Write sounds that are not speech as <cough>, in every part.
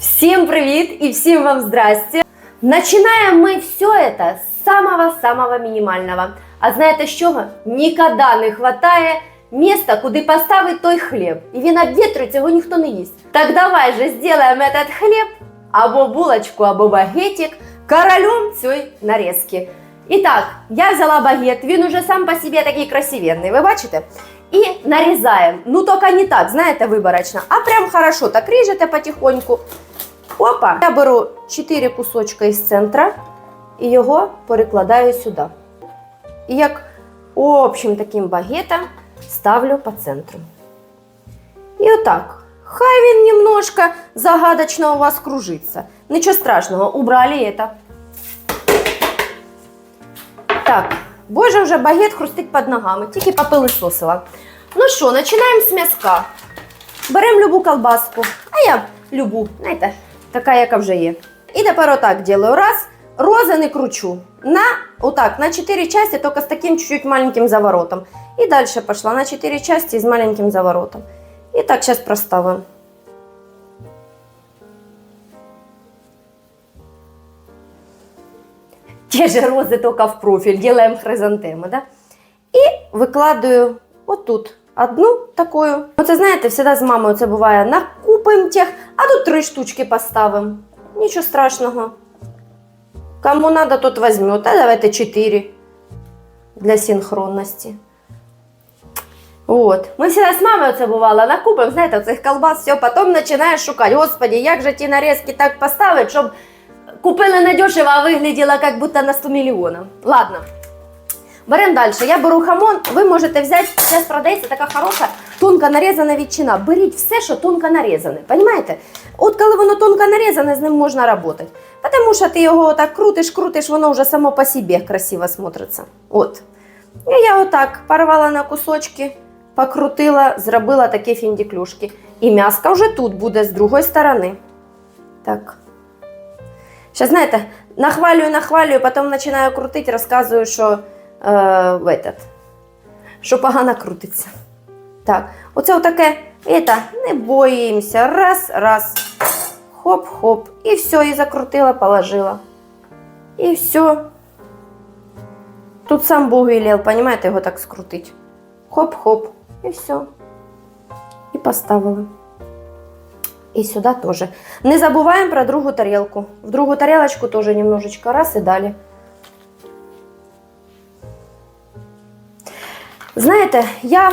Всем привет и всем вам здрасте! Начинаем мы все это з самого-самого мінімального. А знаєте з чого? Ніколи не хватає міста, куди поставити той хліб. І він обвітрюється, його ніхто не їсть. Так давай же сделаем этот хліб, або булочку, або багетик, королем цієї нарізки. І так, я взяла багет, він уже сам по собі такий красивенний, ви бачите? І нарізаємо. Ну, тільки не так, знаєте, виборочно, а прям хорошо, так ріжете потихоньку. Опа! Я беру 4 кусочка із центра і його перекладаю сюди. І як общим таким багетом ставлю по центру. І отак. Хай він немножко загадочно у вас кружиться. Нічого страшного, убрали это. Так, боже, вже багет хрустить під ногами, тільки попилисосила. Ну що, починаємо з м'язка. Беремо любу колбаску, а я любу, знаєте, така, яка вже є. І тепер отак делаю. Раз, рози не кручу. На, отак, на 4 части, только з таким чуть-чуть маленьким заворотом. І далі пішла на 4 части з маленьким заворотом. І так, зараз проставимо. Те же розы только в профиль, делаем хризантемы, да? І викладаю отут одну такою. Оце знаєте, завжди з мамою це буває накупимо тих, а тут три штучки поставимо. Нічого страшного. Кому надо, тот возьмет. А давайте чотири для синхронності. От. Ми завжди з мамою це бувало, накупимо, знаєте, оцих колбас, все, потім починаєш шукати. Господи, як же ті нарізки так поставити, щоб купили недешево, а вигляділо як будто на 100 мільйонів. Ладно. Беремо далі. Я беру хамон. Ви можете взяти, зараз продається така хороша тонко нарізана ветчина. Беріть все, що тонко нарізане. Понимаєте? От коли воно тонко нарізане, з ним можна працювати. Тому що ти його так крутиш, крутиш, воно вже само по собі красиво смотриться. От. І я отак порвала на кусочки, покрутила, зробила такі фіндіклюшки. І м'яско вже тут буде з другої сторони. Так. Ще знаєте, нахвалюю, нахвалюю, потім починаю крутити, розказую, що, е, в этот, що погано крутиться. Так, оце отаке, это, не боїмося. Раз, раз. Хоп-хоп. І все, і закрутила, положила. І все. Тут сам Бог велел, понимаете, його так скрутить. Хоп-хоп. І все. І поставила. І сюди теж. Не забуваємо про другу тарілку. В другу тарілочку теж немножечко раз і далі. Знаєте, я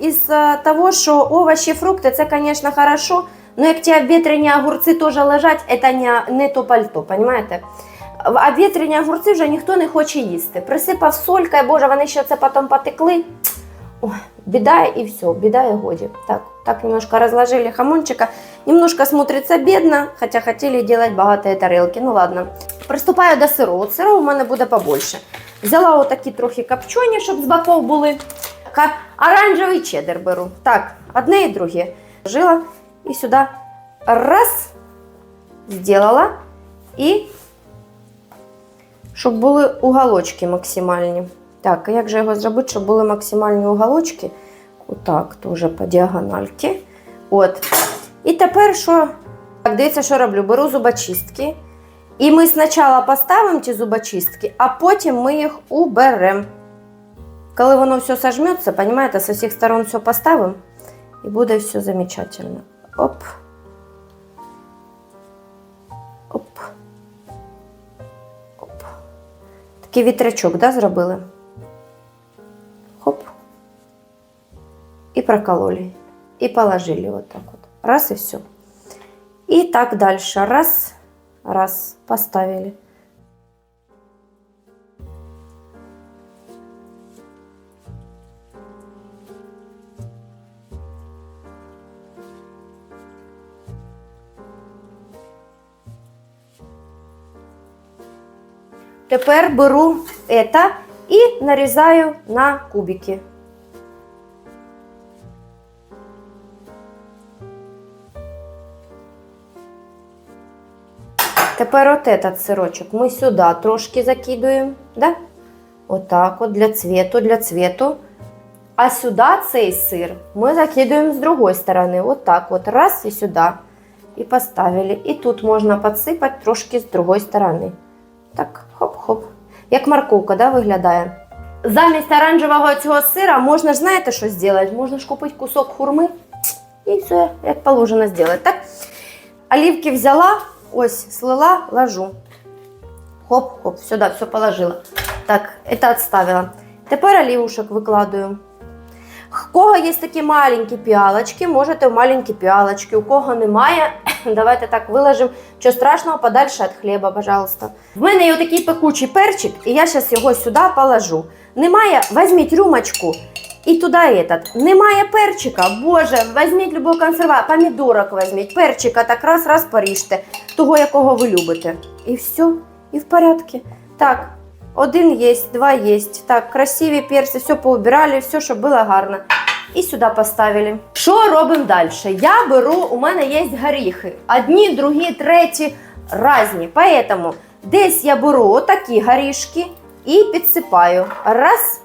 із е, того, що овочі, фрукти, це, звісно, хорошо, але як ті обвітрені огурці теж лежать, це не, не то пальто, розумієте? Обвітрені огурці вже ніхто не хоче їсти. Присипав солькою, боже, вони ще це потім потекли. Ой, беда и все, беда и годи. Так, так немножко разложили хамончика. Немножко смотрится бедно, хотя хотели делать богатые тарелки. Ну ладно. Приступаю до сиру. От у мене буде побольше. Взяла отакі трохи копчені, щоб з боков були. Оранжевий чеддер беру. Так, одне і друге. Жила і сюди раз, сделала. І щоб були уголочки максимальні. Так, а як же його зробити, щоб були максимальні уголочки? Отак, теж по діагональки. От. І тепер що? Так, дивіться, що роблю. Беру зубочистки. І ми спочатку поставимо ці зубочистки, а потім ми їх уберемо. Коли воно все сожметься, понимаете, з усіх сторон все поставимо, і буде все замечательно. Оп. Оп. Оп. Такий вітрячок, да, зробили? Хоп. И прокололи. И положили вот так вот. Раз и все. И так дальше. Раз, раз. Поставили. Тепер беру это і нарізаю на кубики. Тепер от этот сирочок ми сюди трошки закидуємо, да? Отак от для цвету, для цвету. А сюди цей сир ми закидуємо з другої сторони. Отак от, раз і сюди. и поставили. И тут можно подсыпать трошки с другой стороны. Так, хоп-хоп. Як морковка, да, виглядає. Замість оранжевого цього сира можна ж знаєте, що зробити? Можна ж купити кусок хурми і все, як положено зробити. Так, оливки взяла, ось, слила, ложу. Хоп-хоп, сюди все положила. Так, це відставила. Тепер олівушок викладаю. У кого є такі маленькі піалочки, можете в маленькі піалочки. У кого немає, <coughs> давайте так виложимо. Що страшного, подальше від хліба, пожалуйста. В мене є такий пекучий перчик, і я зараз його сюди положу. Немає, візьміть рюмочку і туди этот. Немає перчика, боже, візьміть любого консерва, помідорок візьміть, перчика так раз, раз поріжте, того, якого ви любите. І все, і в порядку. Так, один є, два є. Так, красиві перці, все поубирали, все, щоб було гарно. І сюди поставили. Що робимо далі? Я беру, у мене є горіхи. Одні, другі, треті, різні. Поэтому десь я беру отакі горішки і підсипаю. Раз,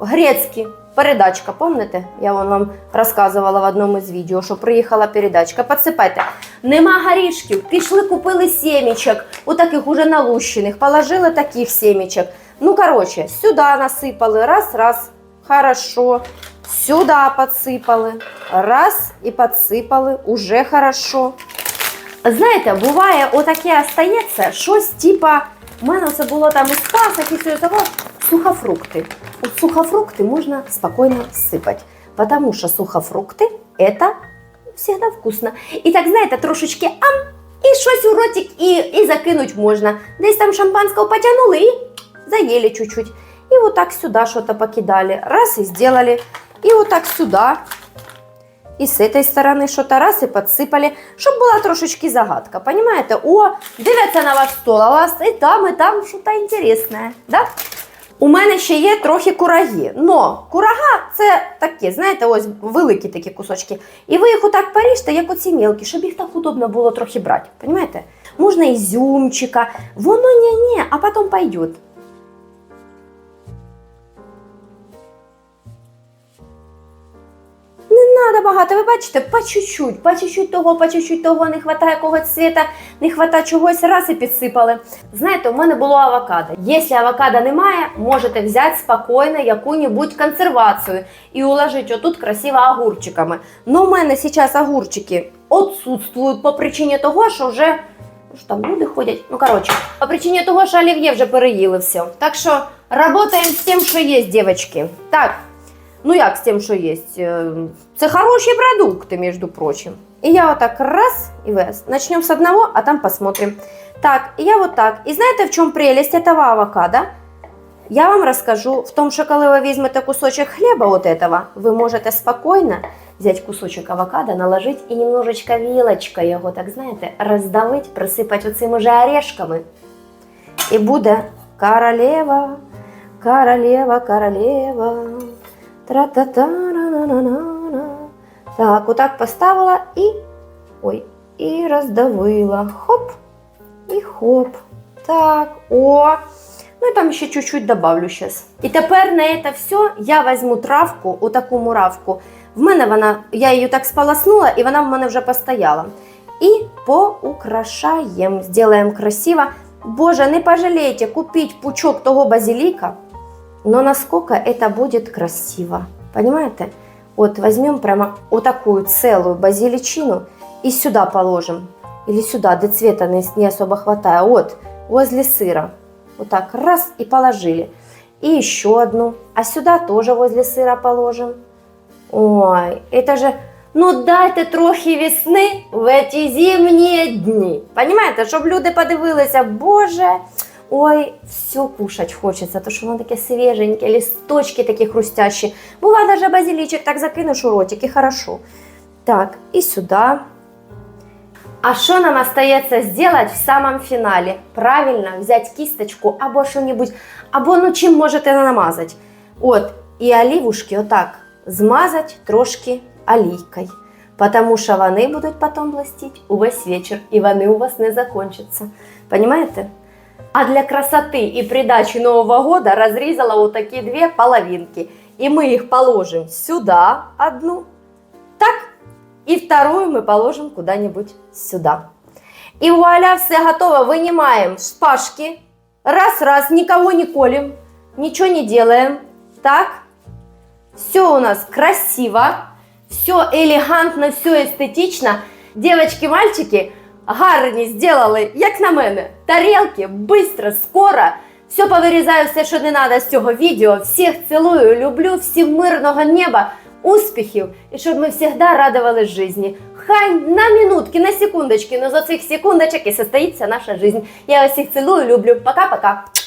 грецькі. Передачка, помните? Я вам розказувала в одному з відео, що приїхала передачка. Підсипайте. Нема горішків. Пішли, купили сімічок, отаких уже налущених, положили таких сімічок. Ну, коротше, сюди насипали, раз, раз. Хорошо. Сюди підсипали. Раз і підсипали. Уже хорошо. Знаєте, буває, отаке остається щось типа. У мене це було там із пасок і все того. Сухофрукти. От сухофрукти можна спокійно сипати. Потому що сухофрукти это всегда вкусно. І так, знаєте, трошечки ам, і щось у ротик, і, і закинуть можна. Десь там шампанського потягнули і заели чуть-чуть. И вот так сюда что-то покидали. Раз и сделали. И вот так сюда. И с этой стороны что-то раз и подсыпали, щоб була трошечки загадка. Понимаете? О, дивляться на ваш стол, а у вас і там, і там щось інтересне. Да? У мене ще є трохи кураги. Но курага це такі, знаєте, ось великі такі кусочки. І ви їх отак поріжте, як оці мілкі, щоб їх так удобно було трохи брати. Понімаєте? Можна ізюмчика. Воно ні-ні, а потім пойдет. Багато, ви бачите, по чуть-чуть, по чуть-чуть того, по чуть-чуть того, не вистачає когось світа, не вистачає чогось, раз і підсипали. Знаєте, у мене було авокадо. Якщо авокадо немає, можете взяти спокійно яку-небудь консервацію і уложити отут красиво огурчиками. Но у мене зараз огурчики відсутствують по причині того, що вже Ну, що там люди ходять. Ну, коротше, по причині того, що олів'є вже переїли все. Так що працюємо з тим, що є, дівчатки. Так, ну як з тим, що є? Е, Це хороші продукти, між прочим. І я отак раз і вес. Начнем з одного, а там посмотрим. Так, і я вот так. І знаєте, в чому прелесть этого авокадо? Я вам расскажу в том, что когда вы возьмете кусочек хлеба вот этого, вы можете спокойно взять кусочек авокадо, наложить и немножечко вилочкой його, так знаєте, роздавить, присипати оцими же орешками. І буде королева, королева, королева. Тра-та-та-ра-на-на-на-на. Так, отак поставила і. Ой, і роздавила. Хоп. І хоп. Так, о. Ну і там ще чуть-чуть добавлю зараз. І тепер на це все я візьму травку, отаку муравку. В мене вона, я її так сполоснула, і вона в мене вже постояла. І поукрашаємо, зробимо красиво. Боже, не пожалейте купить пучок того базилика, но насколько это будет красиво. Понимаете? Вот возьмем прямо вот такую целую базиличину и сюда положим. Или сюда, где цвета не, не особо хватает. Вот, возле сыра. Вот так раз и положили. И еще одну. А сюда тоже возле сыра положим. Ой, это же... Ну дайте трохи весни в ці зимні дні. Понимаєте, щоб люди подивилися, боже, ой, все кушать хочеться, то що воно таке свіженьке, листочки такі хрустящі. Бува, даже базилічок так закинеш у ротик і хорошо. Так, і сюди. А що нам остається зробити в самом фіналі? Правильно, взяти кісточку або що-небудь, або ну чим можете намазати. От, і олівушки отак змазати трошки олійкою. Потому що вони будуть потім блистіти увесь вечір, і вони у вас не закончаться. Понимаете? А для красоты и придачи Нового года разрезала вот такие две половинки. И мы их положим сюда одну, так, И вторую мы положим куда-нибудь сюда. И вуаля, все готово. Вынимаем шпажки. Раз-раз, никого не колем, ничего не делаем. Так, все у нас красиво, все елегантно, все естетично. Девочки, мальчики, гарні зробили, як на мене. Тарілки, быстро, скоро. Все повирізаю, все, що не треба з цього відео. Всіх цілую, люблю, всім мирного неба, успіхів і щоб ми завжди радували житті. Хай на минутки, на секундочки, но за цих секундочок і состоїться наша жизнь. Я вас всіх цілую, люблю. Пока-пока.